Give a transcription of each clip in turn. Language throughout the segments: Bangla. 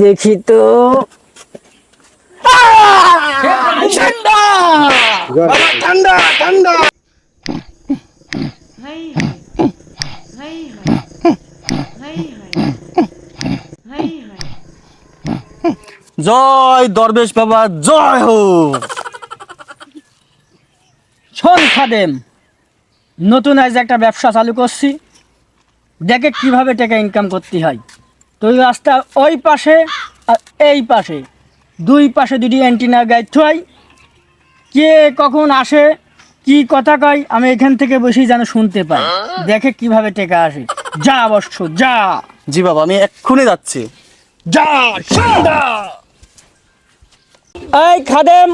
দেখি তো। ঠান্ডা ঠান্ডা ঠান্ডা জয় দরবেশ বাবা, জয় হো। শোন খাদেম, নতুন আজ একটা ব্যবসা চালু করছি। দেখে কীভাবে টাকা ইনকাম করতে হয়। তুই রাস্তা ওই পাশে আর এই পাশে। দুই পাশে দুটি অ্যান্টিনা গাইড হয় কে কখন আসে কি কথা কয় আমি এখান থেকে বসেই যেন শুনতে পাই। দেখে কীভাবে টেকা আসে। যা অবশ্য যা। জি বাবা আমি এক্ষুনি যাচ্ছি। যা এই খাদেম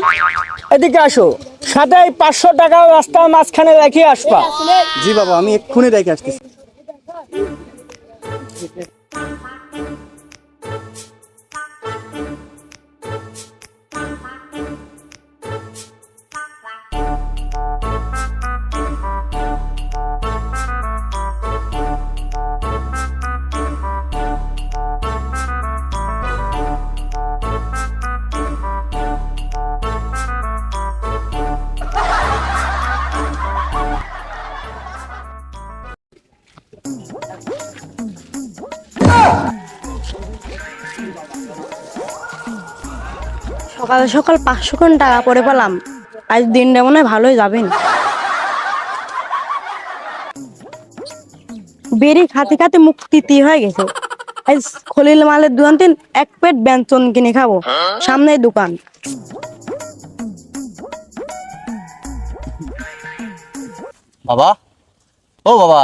এদিকে আসো। সাথে এই পাঁচশো টাকা রাস্তার মাঝখানে রেখে আসবা। জি বাবা আমি এক্ষুনি রেখে আসতেছি। সকাল সকাল পাঁচশো কোন টাকা পরে পেলাম। আজ দিনটা মনে হয় ভালোই যাবেন বেরি খাতে খাতে মুখ তিতি হয়ে গেছে। আজ খলিল মালের দোকান তিন এক প্লেট ব্যঞ্জন কিনে খাব। সামনে দোকান। বাবা? ও বাবা,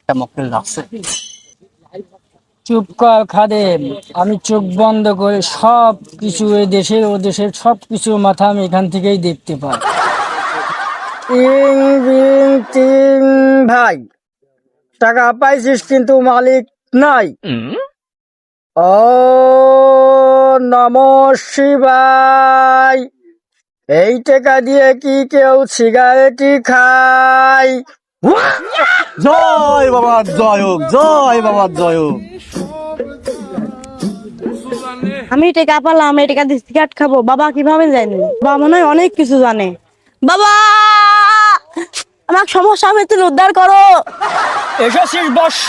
একটা মক্কেল লাগছে চুপ কর খাদেম। আমি চোখ বন্ধ করে সব কিছু এ দেশের ও দেশের সব কিছু মাথা আমি এখান থেকেই দেখতে পাই। তিন তিন তিন ভাই টাকা পাইছিস কিন্তু মালিক নাই। ও নম শিবায় এই টাকা দিয়ে কি কেউ সিগারেটি খায়? জয় বাবা জয় হোক জয় বাবা জয় হোক। আমি টেকা পেলাম এই টাকা দিয়ে সিগারেট খাব। বাবা কীভাবে জানি? বাবা মনে হয় অনেক কিছু জানে। বাবা! আমার সমস্যা আমি তুমি উদ্ধার করো। এসেছিস বর্ষ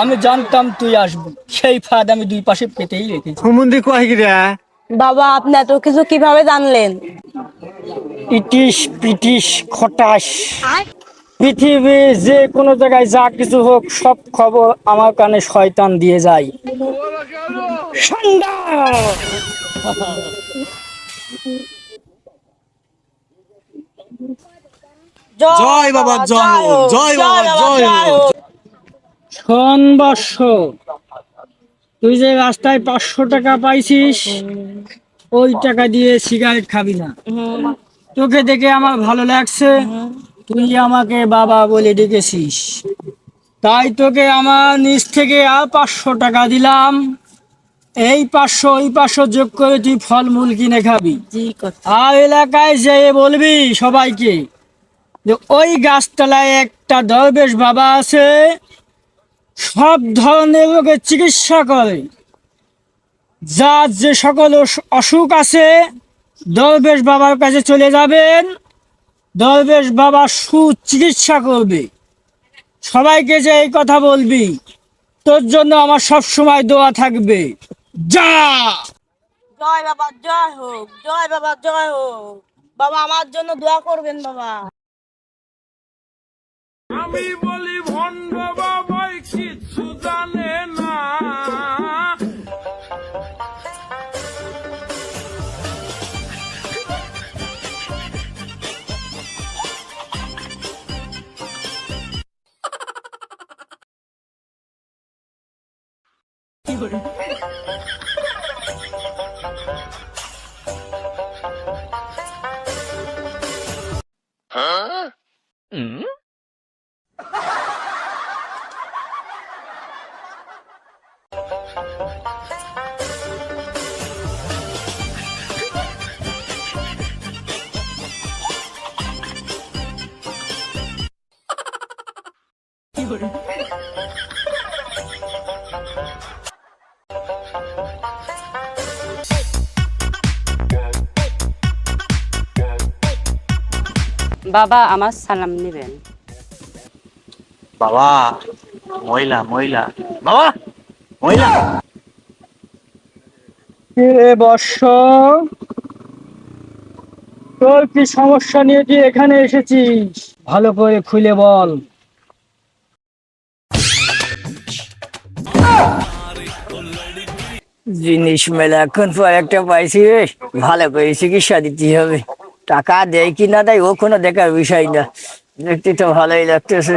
আমি জানতাম তুই আসবি। সেই ফাঁদ আমি দুই পাশে পেতেই রেখেছি। হুমুন্দি কয় গিরা বাবা আপনি এত কিছু কীভাবে জানলেন? ইটিস পিটিস খটাস। পৃথিবী যে কোনো জায়গায় যা কিছু হোক সব খবর আমার কানে শয়তান দিয়ে যায়। সন্ধ্যা! জয় বাবা জয় জয় বাবা জয় হোক বর্ষ তুই যে রাস্তায় পাঁচশো টাকা পাইছিস ওই টাকা দিয়ে সিগারেট খাবি না। তোকে দেখে আমার ভালো লাগছে। তুই আমাকে বাবা বলে ডেকেছিস। তাই তোকে আমার নিচ থেকে আর পাঁচশো টাকা দিলাম। এই পাঁচশো ওই পাঁচশো যোগ করে তুই ফলমূল কিনে খাবি। আর এলাকায় যেয়ে বলবি সবাইকে যে ওই গাছতলায় একটা দরবেশ বাবা আছে সব ধরনের রোগের চিকিৎসা করে। যার যে সকল অসুখ আছে দরবেশ বাবার কাছে চলে যাবেন। দরবেশ বাবা সুচিকিৎসা করবে। সবাইকে যে এই কথা বলবি তোর জন্য আমার সব সময় দোয়া থাকবে। যা! জয় বাবা জয় হোক জয় বাবা জয় হোক। বাবা আমার জন্য দোয়া করবেন বাবা। আমি বলি ভণ্ড বাবাই কিছু জানে না। 哈哈！বাবা আমার সালাম নেবেন। বাবা মহিলা মহিলা। বাবা মহিলা। রে বর্ষ তোর কি সমস্যা নিয়ে তুই এখানে এসেছিস? ভালো করে খুলে বল। জিনিস মেলা এখন পর একটা পাইছি রে। ভালো করে চিকিৎসা দিতে হবে। টাকা দেয় কি না দেয় ও কোনো দেখার বিষয় না। দেখতে তো ভালোই লাগতেছে।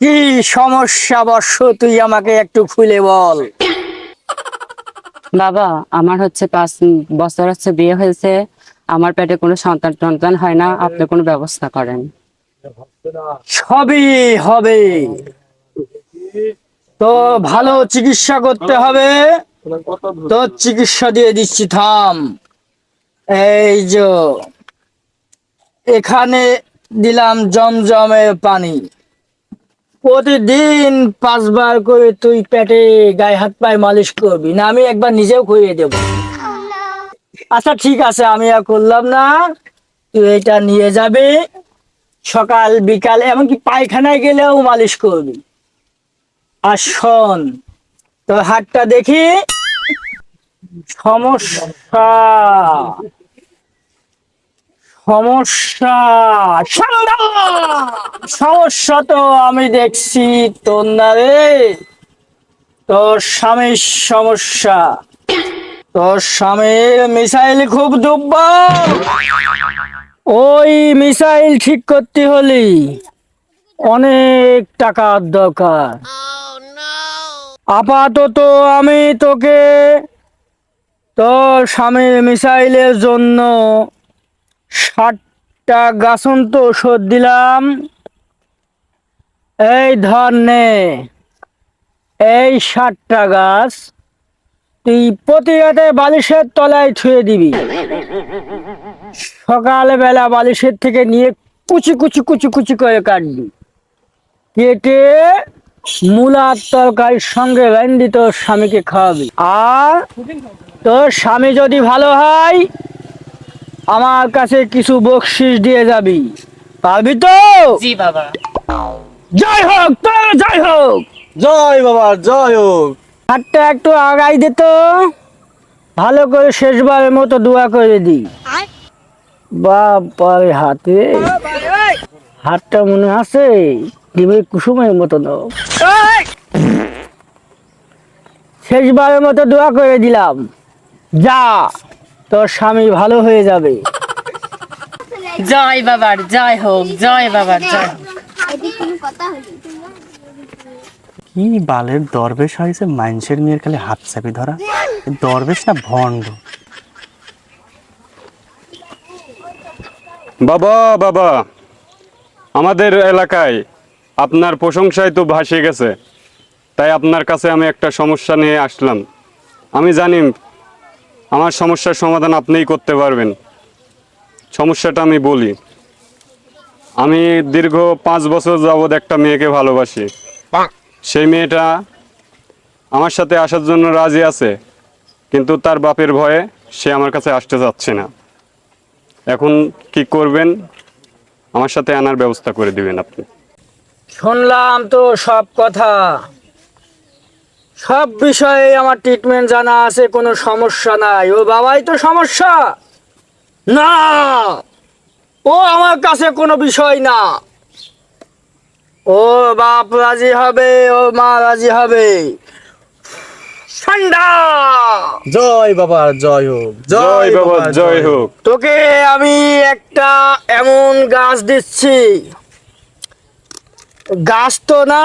কি সমস্যা বর্ষ তুই আমাকে একটু খুলে বল। বাবা আমার হচ্ছে পাঁচ বছর হচ্ছে বিয়ে হয়েছে। আমার পেটে কোনো সন্তান টন্তান হয় না আপনি কোনো ব্যবস্থা করেন। সবই হবে। তো ভালো চিকিৎসা করতে হবে। তো চিকিৎসা দিয়ে দিচ্ছি, থাম। এই যে, এখানে দিলাম জমজমের পানি। প্রতিদিন পাঁচবার করে তুই পেটে গায়ে হাত পায়ে মালিশ করবি, না আমি একবার নিজেও করিয়ে দেব। আচ্ছা ঠিক আছে, আমি আর করলাম না। তুই এটা নিয়ে যাবি। সকাল, বিকাল, এমনকি পায়খানায় গেলেও মালিশ করবি। আর শোন তোর হাতটা দেখি। সমস্যা। সমস্যা। সমস্যা তো আমি দেখছি তোর না রে তোর স্বামীর সমস্যা। তোর স্বামীর মিসাইল খুব দুর্বল। ওই মিসাইল ঠিক করতে হলে। অনেক টাকার দরকার। আপাতত আমি তোকে তোর স্বামীর মিসাইলের জন্য ষাটটা গাছন্ত ওষুধ দিলাম। এই ধর নে, এই ষাটটা গাছ তুই প্রতি রাতে বালিশের তলায় ছুঁয়ে দিবি। সকালবেলা বালিশের থেকে নিয়ে কুচি কুচি কুচি কুচি করে কাটবি। কেটে মূলার তরকারির সঙ্গে রান্দি তোর স্বামীকে খাওয়াবি। আর তোর স্বামী যদি ভালো হয় আমার কাছে কিছু বকশিস দিয়ে যাবি। পারবি তো? জি বাবা। জয় হোক তোর জয় হোক। জয় বাবা জয় হোক। হাতটা একটু আগাই দিত ভালো করে শেষবারের মতো দোয়া করে দি। বাবারে হাতে। হাতটা মনে আছে? ডিমের কুসুমের মতো দাও শেষবারের মতো দোয়া করে দিলাম। যা তোর স্বামী ভালো হয়ে যাবে। জয় বাবার জয় হোক জয় বাবার জয় কি বালের দরবেশ হয়েছে মানুষের মেয়ের খালি হাত চাপি ধরা? দরবেশ না ভণ্ড? বাবা বাবা আমাদের এলাকায় আপনার প্রশংসায় তো ভাসিয়ে গেছে। তাই আপনার কাছে আমি একটা সমস্যা নিয়ে আসলাম। আমি জানি আমার সমস্যার সমাধান আপনিই করতে পারবেন। সমস্যাটা আমি বলি। আমি দীর্ঘ পাঁচ বছর যাবৎ একটা মেয়েকে ভালোবাসি। সেই মেয়েটা আমার সাথে আসার জন্য রাজি আছে কিন্তু তার বাপের ভয়ে সে আমার কাছে আসতে চাচ্ছে না। এখন কি করবেন? আমার সাথে আনার ব্যবস্থা করে দিবেন আপনি। শুনলাম তো সব কথা। সব বিষয়ে আমার ট্রিটমেন্ট জানা আছে কোনো সমস্যা নাই। ও বাবাই তো সমস্যা। না ও আমার কাছে কোনো বিষয় না। ও বাপ রাজি হবে ও মা রাজি হবে। ঠান্ডা জয় বাবা জয় হোক। জয় বাবা জয় হোক। তোকে আমি একটা এমন গাছ দিচ্ছি। গাছ তো না।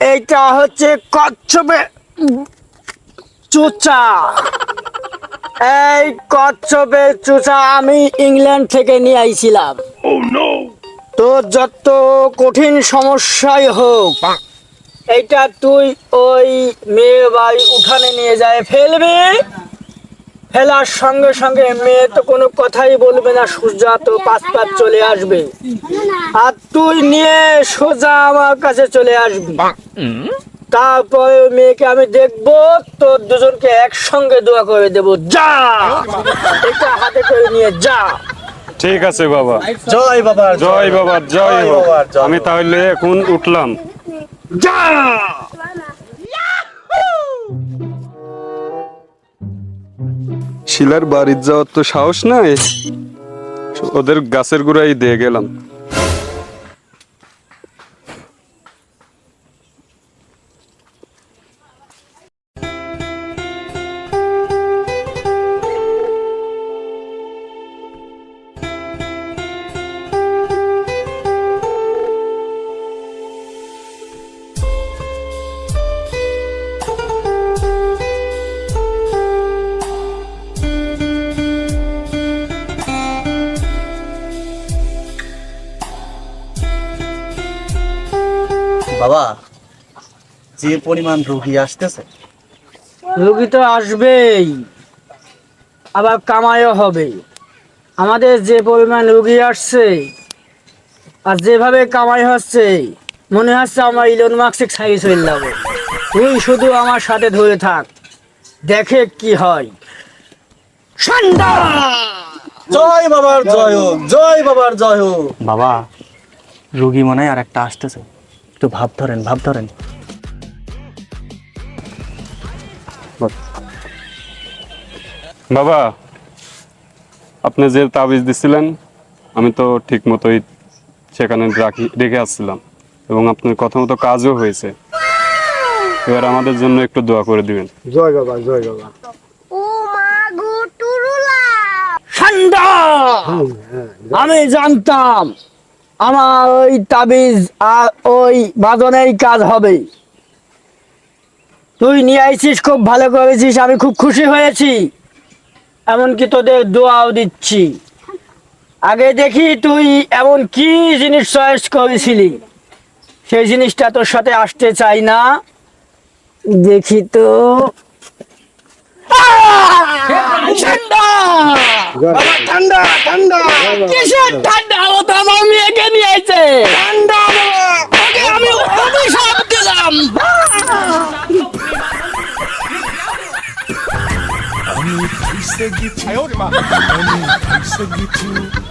এইটা হচ্ছে কচ্ছপে চুচা। এই কচ্ছপের চুচা আমি ইংল্যান্ড থেকে নিয়ে আইছিলাম। তোর যত কঠিন সমস্যাই হোক এইটা তুই ওই মেয়ে বাড়ি উঠানে নিয়ে যায় ফেলবি। ফেলার সঙ্গে সঙ্গে মেয়ে তো কোনো কথাই বলবে না সোজা তো পাঁচ পাঁচ চলে আসবে। আর তুই নিয়ে সোজা আমার কাছে চলে আসবি। তারপরে মেয়েকে আমি দেখব তোর দুজনকে একসঙ্গে দোয়া করে দেবো যা! এটা হাতে করে নিয়ে যা। ঠিক আছে বাবা। জয় বাবা জয়। বাবা জয় জয় আমি তাহলে এখন উঠলাম। যা! শিলার বাড়ির যাওয়ার তো সাহস নাই। ওদের গাছের গোড়ায় দিয়ে গেলাম। বাবা যে পরিমাণ রোগী আসতেছে। রুগী তো আসবেই আবার কামাইও হবে। আমাদের যে পরিমাণ রুগী আসছে আর যেভাবে কামাই হচ্ছে মনে হচ্ছে আমার ইলন মার্কসিক সাইজ হয়ে যাবে। তুই শুধু আমার সাথে ধরে থাক দেখে কি হয়। জয় বাবার জয় হোক জয় বাবার জয় হোক। বাবা রুগী মনে হয় আর একটা আসতেছে। একটু ভাব ধরেন ভাব ধরেন। বাবা আপনি যে তাবিজ দিছিলেন আমি তো ঠিক মতোই সেখানে রাখি রেখে আসছিলাম। এবং আপনার কথা মতো কাজও হয়েছে। এবার আমাদের জন্য একটু দোয়া করে দিবেন। ঠান্ডা আমি জানতাম। আমার ওই তাবিজ আর ওই বাদনেই কাজ হবে। তুই নিয়ে আইছিস খুব ভালো করেছিস, আমি খুব খুশি হয়েছি। এমনকি তোদের দোয়াও দিচ্ছি। আগে দেখি তুই এমন কি জিনিস চয়েস করেছিলি। সেই জিনিসটা তোর সাথে আসতে চাই না। দেখি তো আহ! ঠান্ডা বাবা, ঠান্ডা ঠান্ডা। কিসের ঠান্ডা? ও তো আমার মেয়েকে নিয়ে আইছে ঠান্ডা বাবা। ওকে আমি অভিশাপ দিলাম। আমি ফাইসে গেছি আমি ফাইসে গেছি। আমি